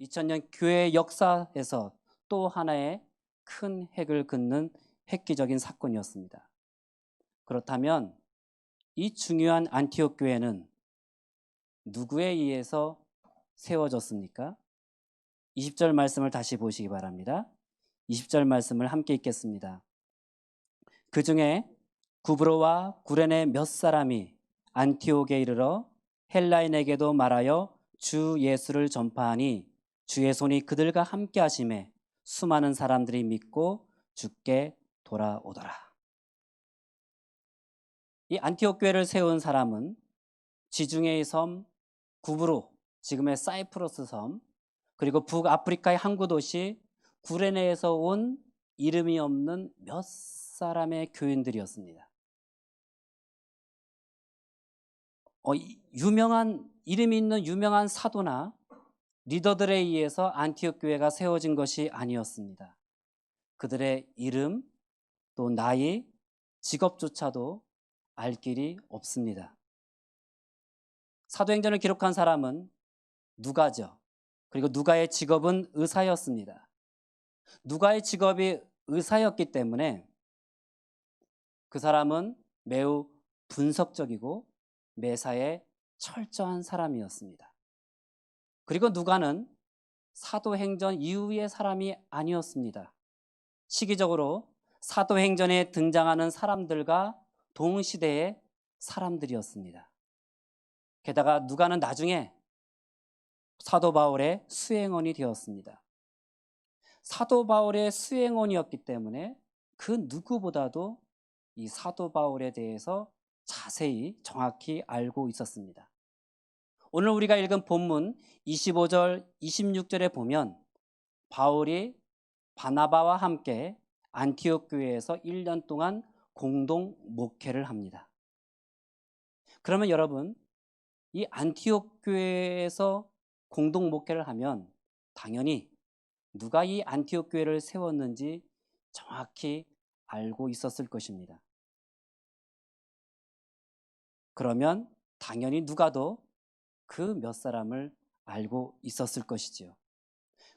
2000년 교회 역사에서 또 하나의 큰 핵을 긋는 획기적인 사건이었습니다. 그렇다면 이 중요한 안티옥 교회는 누구에 의해서 세워졌습니까? 20절 말씀을 다시 보시기 바랍니다. 20절 말씀을 함께 읽겠습니다. 그 중에 구브로와 구레네 몇 사람이 안티옥에 이르러 헬라인에게도 말하여 주 예수를 전파하니 주의 손이 그들과 함께 하심에 수많은 사람들이 믿고 죽게 돌아오더라. 이 안티옥 교회를 세운 사람은 지중해의 섬 구브로, 지금의 사이프러스 섬, 그리고 북아프리카의 항구 도시 구레네에서 온 이름이 없는 몇 사람의 교인들이었습니다. 어, 유명한 이름이 있는 유명한 사도나 리더들에 의해서 안티옥 교회가 세워진 것이 아니었습니다. 그들의 이름, 또 나이, 직업조차도 알 길이 없습니다. 사도행전을 기록한 사람은 누가죠. 그리고 누가의 직업은 의사였습니다. 누가의 직업이 의사였기 때문에 그 사람은 매우 분석적이고 매사에 철저한 사람이었습니다. 그리고 누가는 사도행전 이후의 사람이 아니었습니다. 시기적으로 사도행전에 등장하는 사람들과 동시대의 사람들이었습니다. 게다가 누가는 나중에 사도 바울의 수행원이 되었습니다. 사도 바울의 수행원이었기 때문에 그 누구보다도 이 사도 바울에 대해서 자세히 정확히 알고 있었습니다. 오늘 우리가 읽은 본문 25절, 26절에 보면 바울이 바나바와 함께 안티옥 교회에서 1년 동안 공동 목회를 합니다. 그러면 여러분, 이 안티옥 교회에서 공동 목회를 하면 당연히 누가 이 안티옥 교회를 세웠는지 정확히 알고 있었을 것입니다. 그러면 당연히 누가도 그 몇 사람을 알고 있었을 것이지요.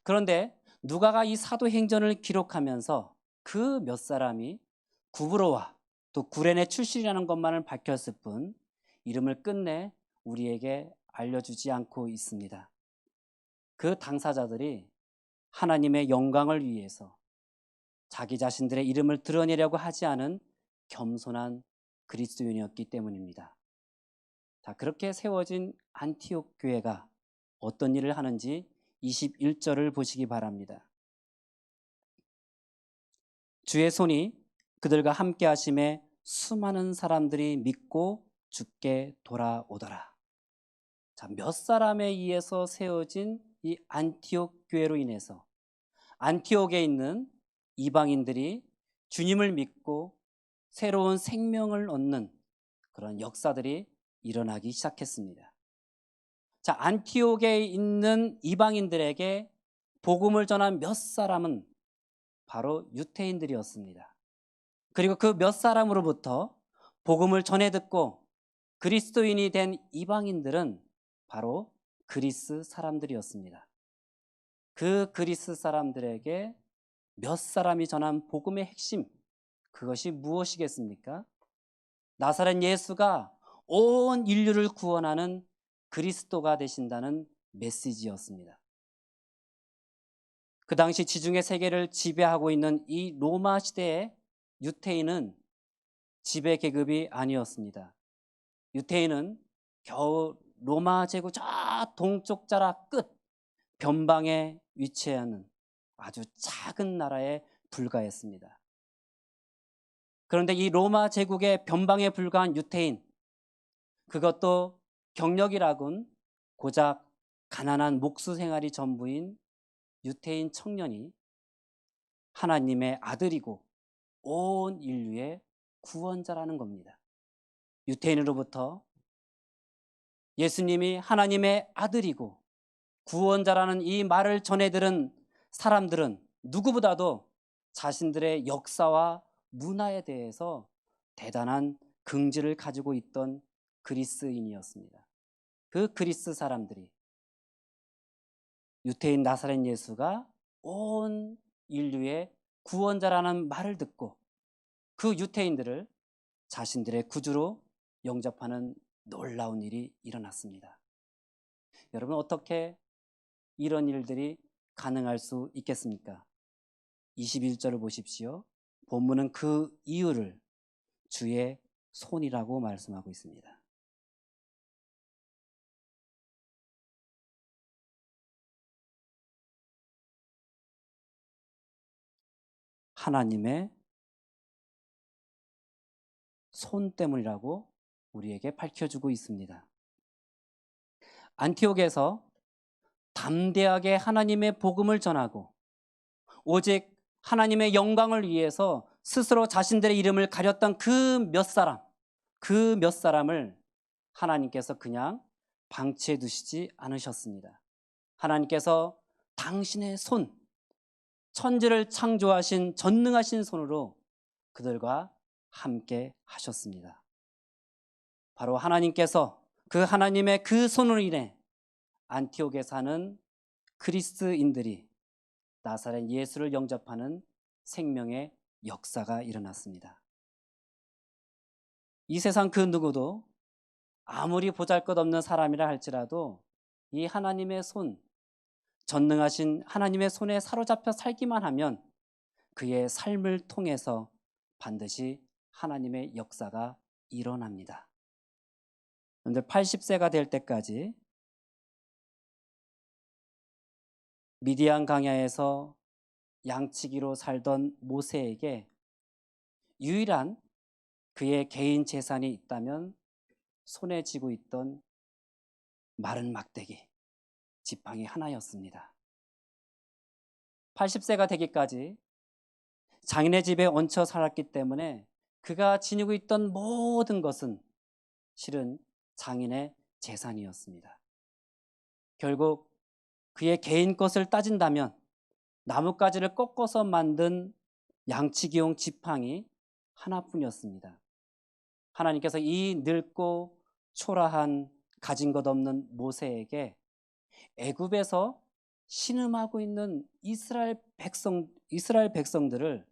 그런데 누가가 이 사도행전을 기록하면서 그 몇 사람이 구브로와 또 구레네 출신이라는 것만을 밝혔을 뿐 이름을 끝내 우리에게 알려주지 않고 있습니다. 그 당사자들이 하나님의 영광을 위해서 자기 자신들의 이름을 드러내려고 하지 않은 겸손한 그리스도인이었기 때문입니다. 자, 그렇게 세워진 안티옥 교회가 어떤 일을 하는지 21절을 보시기 바랍니다. 주의 손이 그들과 함께 하심에 수많은 사람들이 믿고 죽게 돌아오더라. 자, 몇 사람에 의해서 세워진 이 안티옥 교회로 인해서 안티옥에 있는 이방인들이 주님을 믿고 새로운 생명을 얻는 그런 역사들이 일어나기 시작했습니다. 자, 안티옥에 있는 이방인들에게 복음을 전한 몇 사람은 바로 유태인들이었습니다. 그리고 그 몇 사람으로부터 복음을 전해 듣고 그리스도인이 된 이방인들은 바로 그리스 사람들이었습니다. 그 그리스 사람들에게 몇 사람이 전한 복음의 핵심, 그것이 무엇이겠습니까? 나사렛 예수가 온 인류를 구원하는 그리스도가 되신다는 메시지였습니다. 그 당시 지중해 세계를 지배하고 있는 이 로마 시대의 유태인은 지배 계급이 아니었습니다. 유태인은 겨우 로마 제국 저 동쪽 자락 끝 변방에 위치하는 아주 작은 나라에 불과했습니다. 그런데 이 로마 제국의 변방에 불과한 유태인, 그것도 경력이라곤 고작 가난한 목수 생활이 전부인 유태인 청년이 하나님의 아들이고 온 인류의 구원자라는 겁니다. 유태인으로부터 예수님이 하나님의 아들이고 구원자라는 이 말을 전해 들은 사람들은 누구보다도 자신들의 역사와 문화에 대해서 대단한 긍지를 가지고 있던 그리스인이었습니다. 그 그리스 사람들이 유태인 나사렛 예수가 온 인류의 구원자라는 말을 듣고 그 유태인들을 자신들의 구주로 영접하는 놀라운 일이 일어났습니다. 여러분 어떻게 이런 일들이 가능할 수 있겠습니까? 21절을 보십시오. 본문은 그 이유를 주의 손이라고 말씀하고 있습니다. 하나님의 손 때문이라고 우리에게 밝혀주고 있습니다. 안티옥에서 담대하게 하나님의 복음을 전하고 오직 하나님의 영광을 위해서 스스로 자신들의 이름을 가렸던 그 몇 사람, 그 몇 사람을 하나님께서 그냥 방치해 두시지 않으셨습니다. 하나님께서 당신의 손, 천지를 창조하신 전능하신 손으로 그들과 함께 하셨습니다. 바로 하나님께서 그 하나님의 그 손으로 인해 안티옥에 사는 그리스인들이 나사렛 예수를 영접하는 생명의 역사가 일어났습니다. 이 세상 그 누구도 아무리 보잘 것 없는 사람이라 할지라도 이 하나님의 손, 전능하신 하나님의 손에 사로잡혀 살기만 하면 그의 삶을 통해서 반드시 하나님의 역사가 일어납니다. 그런데 80세가 될 때까지 미디안 강야에서 양치기로 살던 모세에게 유일한 그의 개인 재산이 있다면 손에 쥐고 있던 마른 막대기, 지팡이 하나였습니다. 80세가 되기까지 장인의 집에 얹혀 살았기 때문에 그가 지니고 있던 모든 것은 실은 장인의 재산이었습니다. 결국 그의 개인 것을 따진다면 나뭇가지를 꺾어서 만든 양치기용 지팡이 하나뿐이었습니다. 하나님께서 이 늙고 초라한 가진 것 없는 모세에게 애굽에서 신음하고 있는 이스라엘 백성 이스라엘 백성들을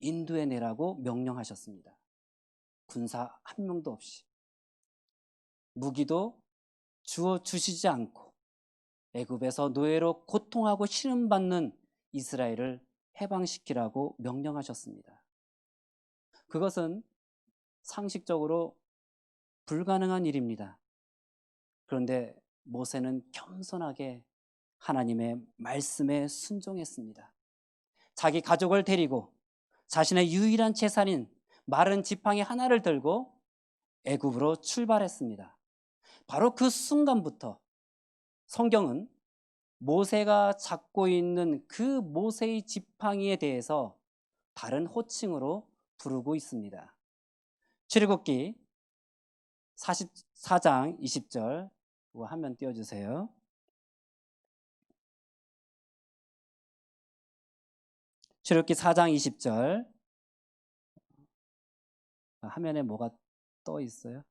인도해 내라고 명령하셨습니다. 군사 한 명도 없이 무기도 주어 주시지 않고 애굽에서 노예로 고통하고 신음받는 이스라엘을 해방시키라고 명령하셨습니다. 그것은 상식적으로 불가능한 일입니다. 그런데 모세는 겸손하게 하나님의 말씀에 순종했습니다. 자기 가족을 데리고 자신의 유일한 재산인 마른 지팡이 하나를 들고 애굽으로 출발했습니다. 바로 그 순간부터 성경은 모세가 잡고 있는 그 모세의 지팡이에 대해서 다른 호칭으로 부르고 있습니다. 출애굽기 44장 20절 한면 띄워주세요. 출애굽기 4장 20절 화면에 뭐가 떠 있어요?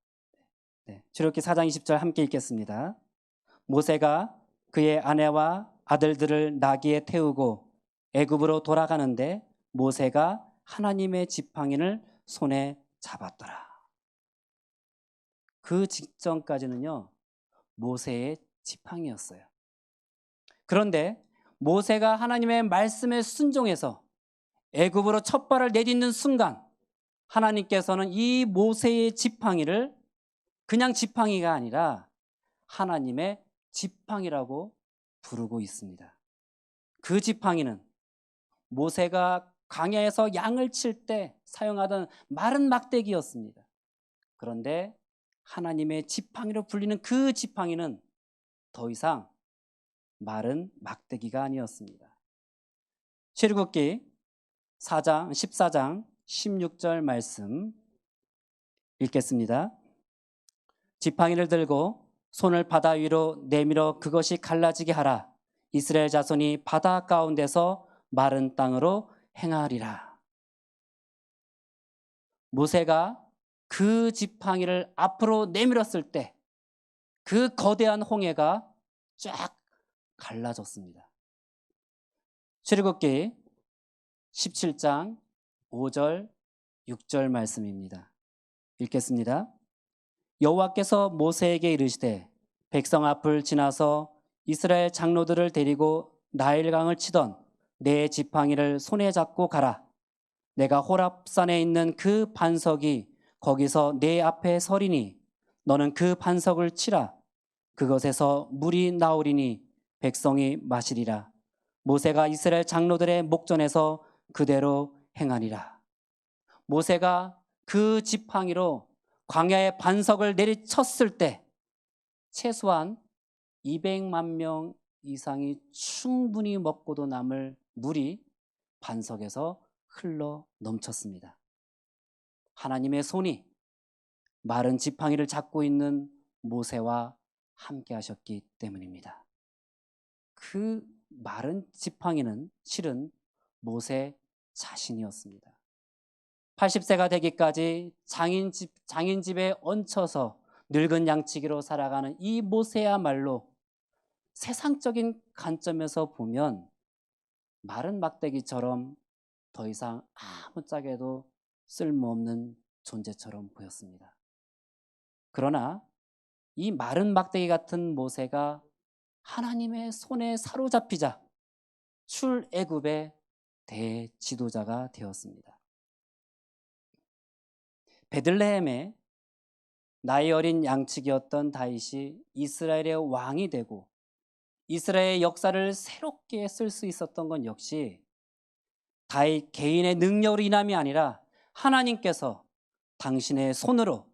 네. 출애굽기 4장 20절 함께 읽겠습니다. 모세가 그의 아내와 아들들을 나귀에 태우고 애굽으로 돌아가는데 모세가 하나님의 지팡이를 손에 잡았더라. 그 직전까지는요, 모세의 지팡이였어요. 그런데 모세가 하나님의 말씀에 순종해서 애굽으로 첫 발을 내딛는 순간 하나님께서는 이 모세의 지팡이를 그냥 지팡이가 아니라 하나님의 지팡이라고 부르고 있습니다. 그 지팡이는 모세가 광야에서 양을 칠 때 사용하던 마른 막대기였습니다. 그런데 하나님의 지팡이로 불리는 그 지팡이는 더 이상 마른 막대기가 아니었습니다. 출애굽기 4장 14장 16절 말씀 읽겠습니다. 지팡이를 들고 손을 바다 위로 내밀어 그것이 갈라지게 하라. 이스라엘 자손이 바다 가운데서 마른 땅으로 행하리라. 모세가 그 지팡이를 앞으로 내밀었을 때 그 거대한 홍해가 쫙 갈라졌습니다. 출애굽기 17장 5절 6절 말씀입니다. 읽겠습니다. 여호와께서 모세에게 이르시되 백성 앞을 지나서 이스라엘 장로들을 데리고 나일강을 치던 내 지팡이를 손에 잡고 가라. 내가 호랍산에 있는 그 반석이 거기서 내 앞에 서리니 너는 그 반석을 치라. 그것에서 물이 나오리니 백성이 마시리라. 모세가 이스라엘 장로들의 목전에서 그대로 행하니라. 모세가 그 지팡이로 광야의 반석을 내리쳤을 때 최소한 200만 명 이상이 충분히 먹고도 남을 물이 반석에서 흘러 넘쳤습니다. 하나님의 손이 마른 지팡이를 잡고 있는 모세와 함께 하셨기 때문입니다. 그 마른 지팡이는 실은 모세 자신이었습니다. 80세가 되기까지 장인집, 장인집에 얹혀서 늙은 양치기로 살아가는 이 모세야말로 세상적인 관점에서 보면 마른 막대기처럼 더 이상 아무 짝에도 쓸모없는 존재처럼 보였습니다. 그러나 이 마른 막대기 같은 모세가 하나님의 손에 사로잡히자 출애굽의 대지도자가 되었습니다. 베들레헴에 나이 어린 양측이었던 다윗이 이스라엘의 왕이 되고 이스라엘의 역사를 새롭게 쓸 수 있었던 건 역시 다윗 개인의 능력으로 인함이 아니라 하나님께서 당신의 손으로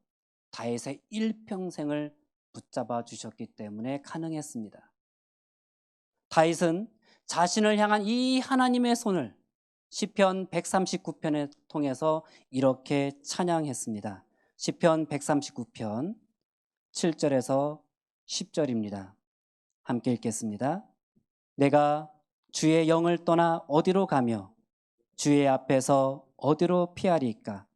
다윗의 일평생을 붙잡아 주셨기 때문에 가능했습니다. 다윗은 자신을 향한 이 하나님의 손을 시편 139편을 통해서 이렇게 찬양했습니다. 시편 139편 7절에서 10절입니다. 함께 읽겠습니다. 내가 주의 영을 떠나 어디로 가며 주의 앞에서 어디로 피하리까?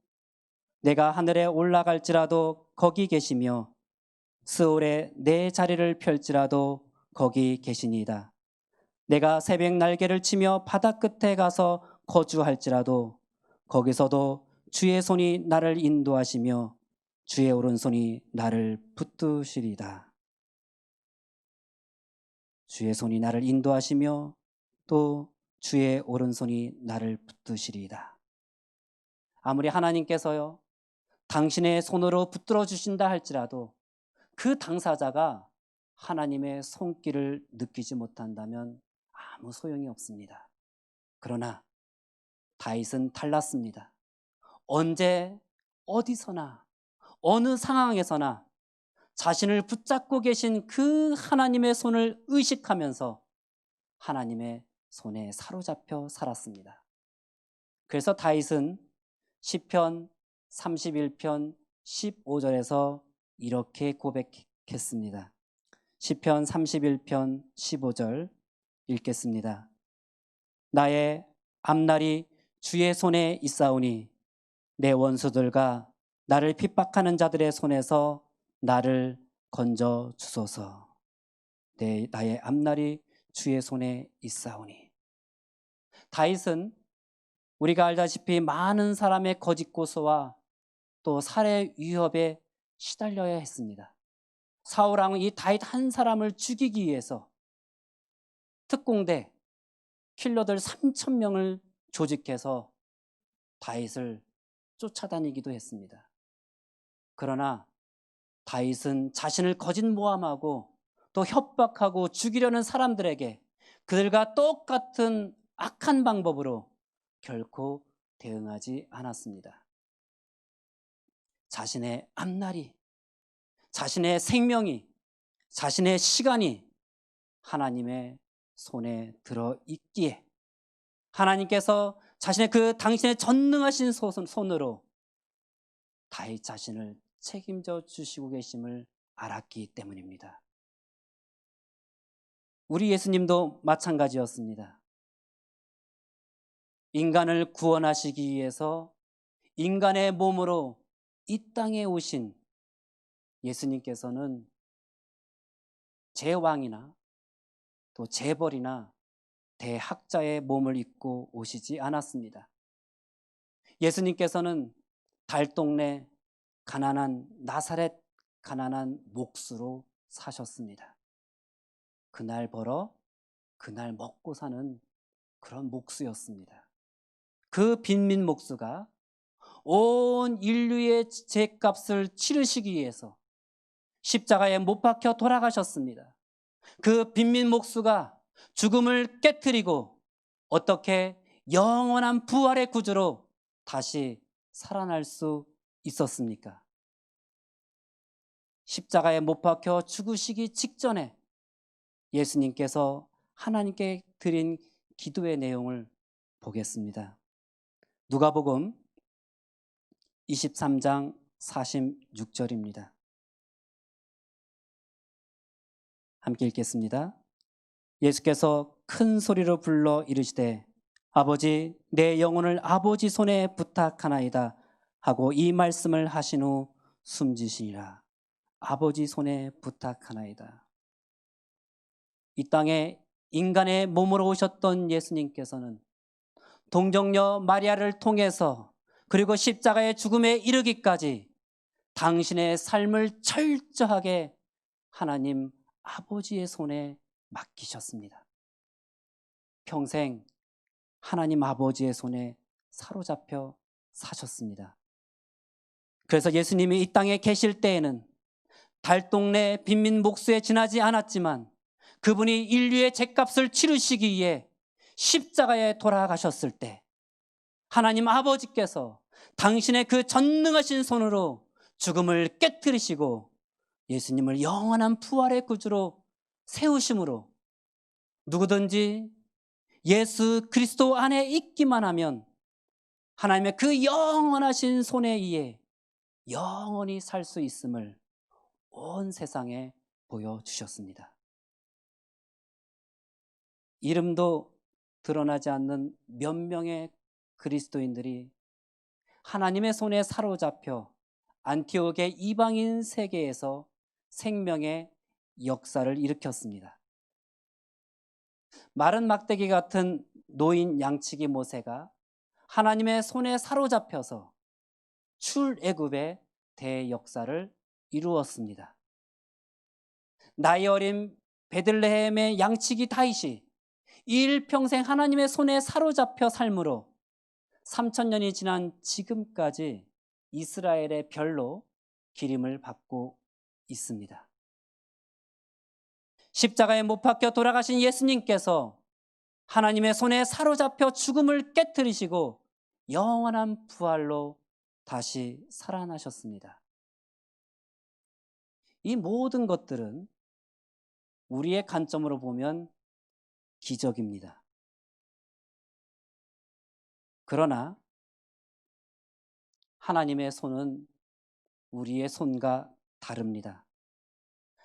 내가 하늘에 올라갈지라도 거기 계시며 스올에 내 자리를 펼지라도 거기 계시니이다. 내가 새벽 날개를 치며 바다 끝에 가서 거주할지라도 거기서도 주의 손이 나를 인도하시며 주의 오른손이 나를 붙드시리다. 주의 손이 나를 인도하시며 또 주의 오른손이 나를 붙드시리이다. 아무리 하나님께서요, 당신의 손으로 붙들어 주신다 할지라도 그 당사자가 하나님의 손길을 느끼지 못한다면 아무 소용이 없습니다. 그러나 다윗은 달랐습니다. 언제 어디서나 어느 상황에서나 자신을 붙잡고 계신 그 하나님의 손을 의식하면서 하나님의 손에 사로잡혀 살았습니다. 그래서 다윗은 시편 31편 15절에서 이렇게 고백했습니다. 시편 31편 15절 읽겠습니다. 나의 앞날이 주의 손에 있사오니 내 원수들과 나를 핍박하는 자들의 손에서 나를 건져 주소서. 내 나의 앞날이 주의 손에 있사오니. 다윗은 우리가 알다시피 많은 사람의 거짓 고소와 또 살해 위협에 시달려야 했습니다. 사울 왕은 이 다윗 한 사람을 죽이기 위해서 특공대 킬러들 3천 명을 조직해서 다윗을 쫓아다니기도 했습니다. 그러나 다윗은 자신을 거짓 모함하고 또 협박하고 죽이려는 사람들에게 그들과 똑같은 악한 방법으로 결코 대응하지 않았습니다. 자신의 앞날이, 자신의 생명이, 자신의 시간이 하나님의 손에 들어 있기에 하나님께서 자신의 그 당신의 전능하신 손으로 다윗 자신을 책임져 주시고 계심을 알았기 때문입니다. 우리 예수님도 마찬가지였습니다. 인간을 구원하시기 위해서 인간의 몸으로 이 땅에 오신 예수님께서는 제 왕이나 또 재벌이나 대학자의 몸을 입고 오시지 않았습니다. 예수님께서는 달동네 가난한 나사렛 가난한 몫으로 사셨습니다. 그날 벌어 그날 먹고 사는 그런 몫이었습니다. 그 빈민 목수가 온 인류의 죄값을 치르시기 위해서 십자가에 못 박혀 돌아가셨습니다. 그 빈민 목수가 죽음을 깨뜨리고 어떻게 영원한 부활의 구주로 다시 살아날 수 있었습니까? 십자가에 못 박혀 죽으시기 직전에 예수님께서 하나님께 드린 기도의 내용을 보겠습니다. 누가복음 23장 46절입니다. 함께 읽겠습니다. 예수께서 큰 소리로 불러 이르시되 아버지 내 영혼을 아버지 손에 부탁하나이다 하고 이 말씀을 하신 후 숨지시니라 아버지 손에 부탁하나이다. 이 땅에 인간의 몸으로 오셨던 예수님께서는 동정녀 마리아를 통해서 그리고 십자가의 죽음에 이르기까지 당신의 삶을 철저하게 하나님 아버지의 손에 맡기셨습니다. 평생 하나님 아버지의 손에 사로잡혀 사셨습니다. 그래서 예수님이 이 땅에 계실 때에는 달동네 빈민 목수에 지나지 않았지만 그분이 인류의 죄값을 치르시기 위해 십자가에 돌아가셨을 때 하나님 아버지께서 당신의 그 전능하신 손으로 죽음을 깨뜨리시고 예수님을 영원한 부활의 구주로 세우심으로 누구든지 예수 그리스도 안에 있기만 하면 하나님의 그 영원하신 손에 의해 영원히 살 수 있음을 온 세상에 보여주셨습니다. 이름도 드러나지 않는 몇 명의 그리스도인들이 하나님의 손에 사로잡혀 안티옥의 이방인 세계에서 생명의 역사를 일으켰습니다. 마른 막대기 같은 노인 양치기 모세가 하나님의 손에 사로잡혀서 출애굽의 대역사를 이루었습니다. 나이 어린 베들레헴의 양치기 다윗이 일평생 하나님의 손에 사로잡혀 삶으로 3천 년이 지난 지금까지 이스라엘의 별로 기림을 받고 있습니다. 십자가에 못 박혀 돌아가신 예수님께서 하나님의 손에 사로잡혀 죽음을 깨뜨리시고 영원한 부활로 다시 살아나셨습니다. 이 모든 것들은 우리의 관점으로 보면 기적입니다. 그러나 하나님의 손은 우리의 손과 다릅니다.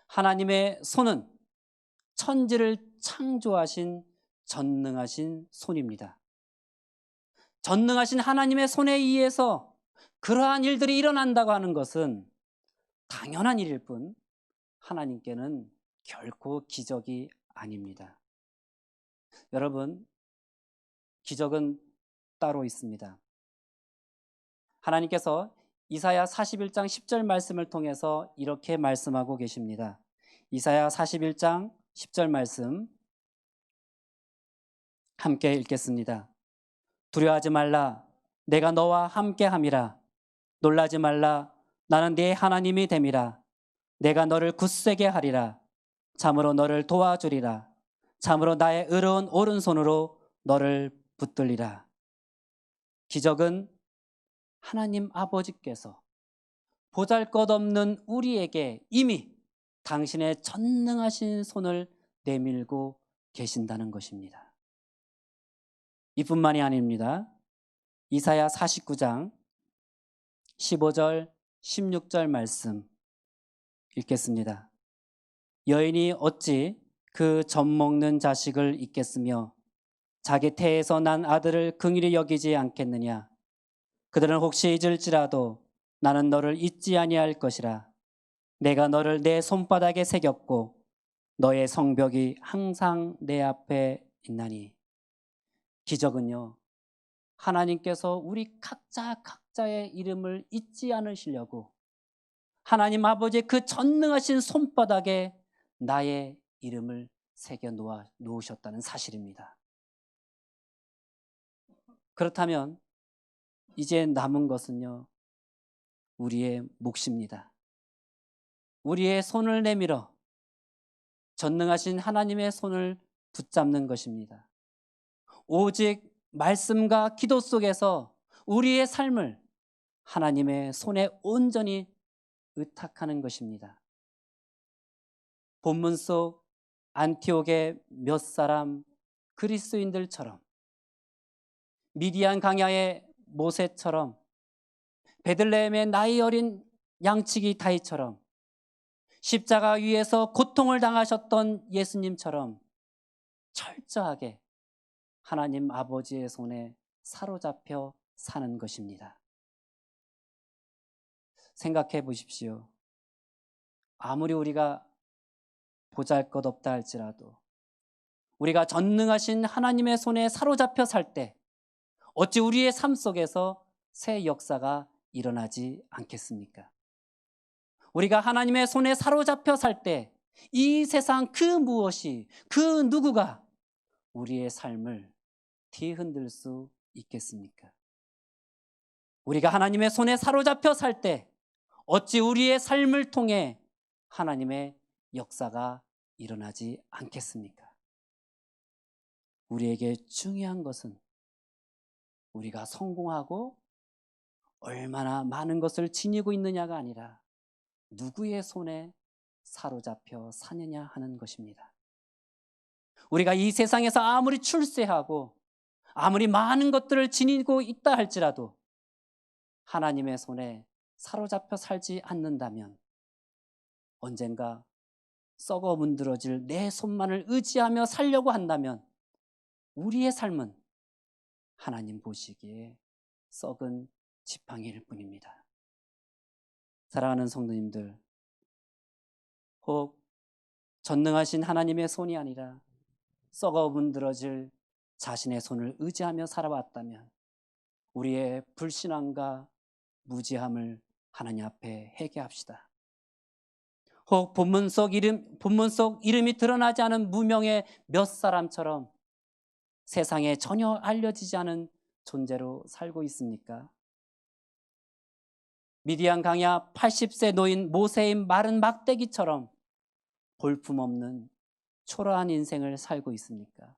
하나님의 손은 천지를 창조하신 전능하신 손입니다. 전능하신 하나님의 손에 의해서 그러한 일들이 일어난다고 하는 것은 당연한 일일 뿐 하나님께는 결코 기적이 아닙니다. 여러분, 기적은 따로 있습니다. 하나님께서 이사야 41장 10절 말씀을 통해서 이렇게 말씀하고 계십니다. 이사야 41장 10절 말씀 함께 읽겠습니다. 두려워하지 말라 내가 너와 함께 함이라 놀라지 말라 나는 네 하나님이 됨이라 내가 너를 굳세게 하리라 참으로 너를 도와주리라 참으로 나의 의로운 오른손으로 너를 붙들리라 기적은 하나님 아버지께서 보잘 것 없는 우리에게 이미 당신의 전능하신 손을 내밀고 계신다는 것입니다. 이뿐만이 아닙니다. 이사야 49장 15절 16절 말씀 읽겠습니다. 여인이 어찌 그 젖 먹는 자식을 잊겠으며 자기 태에서 난 아들을 긍일히 여기지 않겠느냐? 그들은 혹시 잊을지라도 나는 너를 잊지 아니할 것이라. 내가 너를 내 손바닥에 새겼고 너의 성벽이 항상 내 앞에 있나니. 기적은요 하나님께서 우리 각자 각자의 이름을 잊지 않으시려고 하나님 아버지의 그 전능하신 손바닥에 나의 이름을 새겨 놓으셨다는 사실입니다. 그렇다면 이제 남은 것은요 우리의 몫입니다. 우리의 손을 내밀어 전능하신 하나님의 손을 붙잡는 것입니다. 오직 말씀과 기도 속에서 우리의 삶을 하나님의 손에 온전히 의탁하는 것입니다. 본문 속 안티옥의 몇 사람 그리스인들처럼 미디안 강야의 모세처럼 베들레헴의 나이 어린 양치기 다이처럼 십자가 위에서 고통을 당하셨던 예수님처럼 철저하게 하나님 아버지의 손에 사로잡혀 사는 것입니다. 생각해 보십시오. 아무리 우리가 보잘 것 없다 할지라도 우리가 전능하신 하나님의 손에 사로잡혀 살 때 어찌 우리의 삶 속에서 새 역사가 일어나지 않겠습니까? 우리가 하나님의 손에 사로잡혀 살 때 이 세상 그 무엇이 그 누구가 우리의 삶을 뒤흔들 수 있겠습니까? 우리가 하나님의 손에 사로잡혀 살 때 어찌 우리의 삶을 통해 하나님의 역사가 일어나지 않겠습니까? 우리에게 중요한 것은 우리가 성공하고 얼마나 많은 것을 지니고 있느냐가 아니라 누구의 손에 사로잡혀 사느냐 하는 것입니다. 우리가 이 세상에서 아무리 출세하고 아무리 많은 것들을 지니고 있다 할지라도 하나님의 손에 사로잡혀 살지 않는다면 언젠가 썩어 문드러질 내 손만을 의지하며 살려고 한다면 우리의 삶은 하나님 보시기에 썩은 지팡이일 뿐입니다. 사랑하는 성도님들, 혹 전능하신 하나님의 손이 아니라 썩어 문드러질 자신의 손을 의지하며 살아왔다면 우리의 불신앙과 무지함을 하나님 앞에 회개합시다. 혹 본문 속 이름 본문 속 이름이 드러나지 않은 무명의 몇 사람처럼 세상에 전혀 알려지지 않은 존재로 살고 있습니까? 미디안 강야 80세 노인 모세의 마른 막대기처럼 볼품없는 초라한 인생을 살고 있습니까?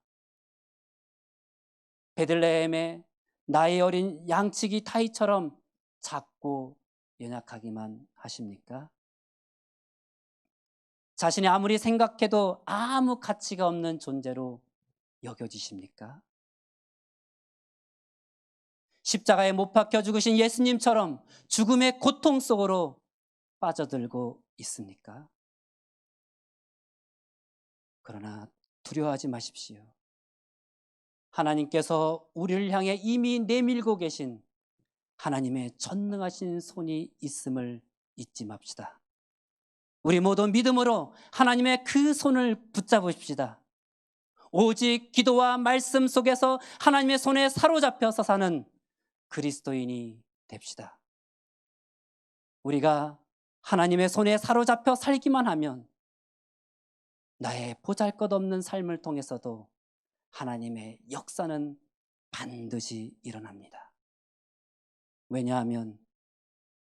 베들레헴의 나이 어린 양치기 타이처럼 작고 연약하기만 하십니까? 자신이 아무리 생각해도 아무 가치가 없는 존재로 여겨지십니까? 십자가에 못 박혀 죽으신 예수님처럼 죽음의 고통 속으로 빠져들고 있습니까? 그러나 두려워하지 마십시오. 하나님께서 우리를 향해 이미 내밀고 계신 하나님의 전능하신 손이 있음을 잊지 맙시다. 우리 모두 믿음으로 하나님의 그 손을 붙잡으십시다. 오직 기도와 말씀 속에서 하나님의 손에 사로잡혀서 사는 그리스도인이 됩시다. 우리가 하나님의 손에 사로잡혀 살기만 하면 나의 보잘 것 없는 삶을 통해서도 하나님의 역사는 반드시 일어납니다. 왜냐하면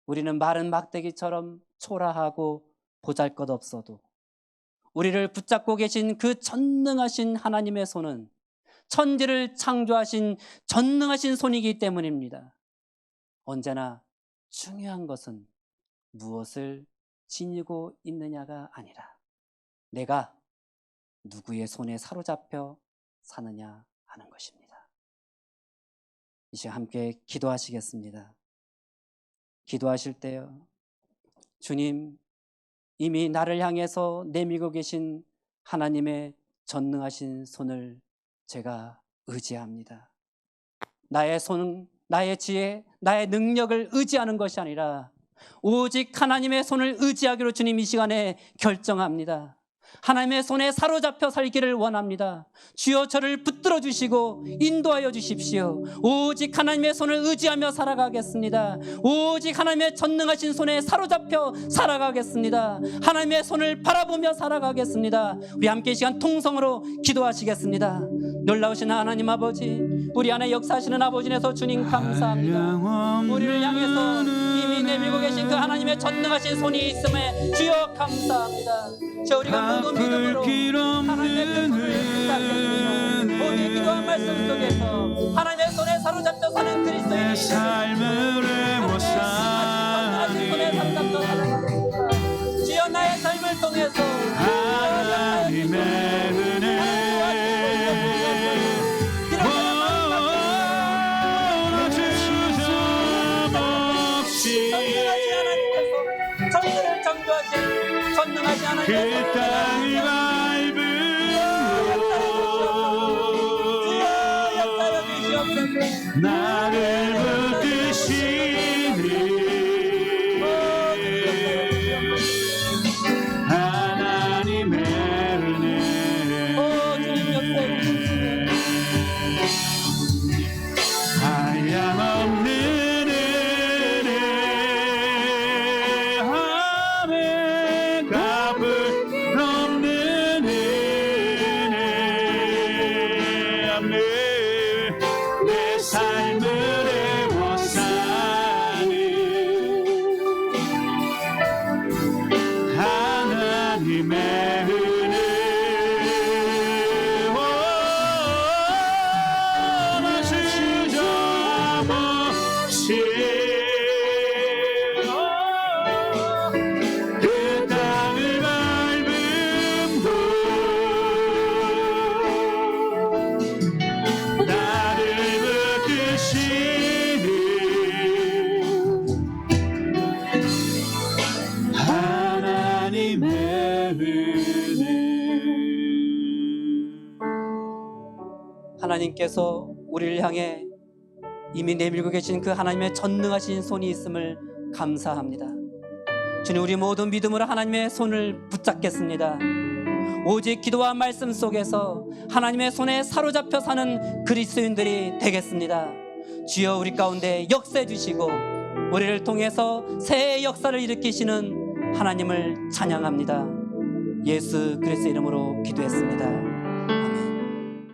우리는 마른 막대기처럼 초라하고 보잘 것 없어도 우리를 붙잡고 계신 그 전능하신 하나님의 손은 천지를 창조하신 전능하신 손이기 때문입니다. 언제나 중요한 것은 무엇을 지니고 있느냐가 아니라 내가 누구의 손에 사로잡혀 사느냐 하는 것입니다. 이제 함께 기도하시겠습니다. 기도하실 때요. 주님, 이미 나를 향해서 내밀고 계신 하나님의 전능하신 손을 제가 의지합니다. 나의 손, 나의 지혜, 나의 능력을 의지하는 것이 아니라 오직 하나님의 손을 의지하기로 주님 이 시간에 결정합니다. 하나님의 손에 사로잡혀 살기를 원합니다. 주여 저를 붙들어 주시고 인도하여 주십시오. 오직 하나님의 손을 의지하며 살아가겠습니다. 오직 하나님의 전능하신 손에 사로잡혀 살아가겠습니다. 하나님의 손을 바라보며 살아가겠습니다. 우리 함께 이 시간 통성으로 기도하시겠습니다. 놀라우신 하나님 아버지, 우리 안에 역사하시는 아버지에서 주님 감사합니다. 우리를 향해서 이미 내밀고 계신 그 하나님의 전능하신 손이 있음에 주여 감사합니다. 저 우리가 모든 믿음으로 하나님의 그 손을 붙잡겠습니다. 오직 기도한 말씀 속에서 하나님의 손에 사로잡혀 사는 그리스도의 내 삶을 손에 사로잡혀 살아가겠습니다. 주여 나의 삶을 통해서 하나님의 그 땅을 주시옵소서 나를 하나님께서 우리를 향해 이미 내밀고 계신 그 하나님의 전능하신 손이 있음을 감사합니다. 주님 우리 모든 믿음으로 하나님의 손을 붙잡겠습니다. 오직 기도와 말씀 속에서 하나님의 손에 사로잡혀 사는 그리스도인들이 되겠습니다. 주여 우리 가운데 역사해 주시고 우리를 통해서 새해 역사를 일으키시는 하나님을 찬양합니다. 예수 그리스도 이름으로 기도했습니다.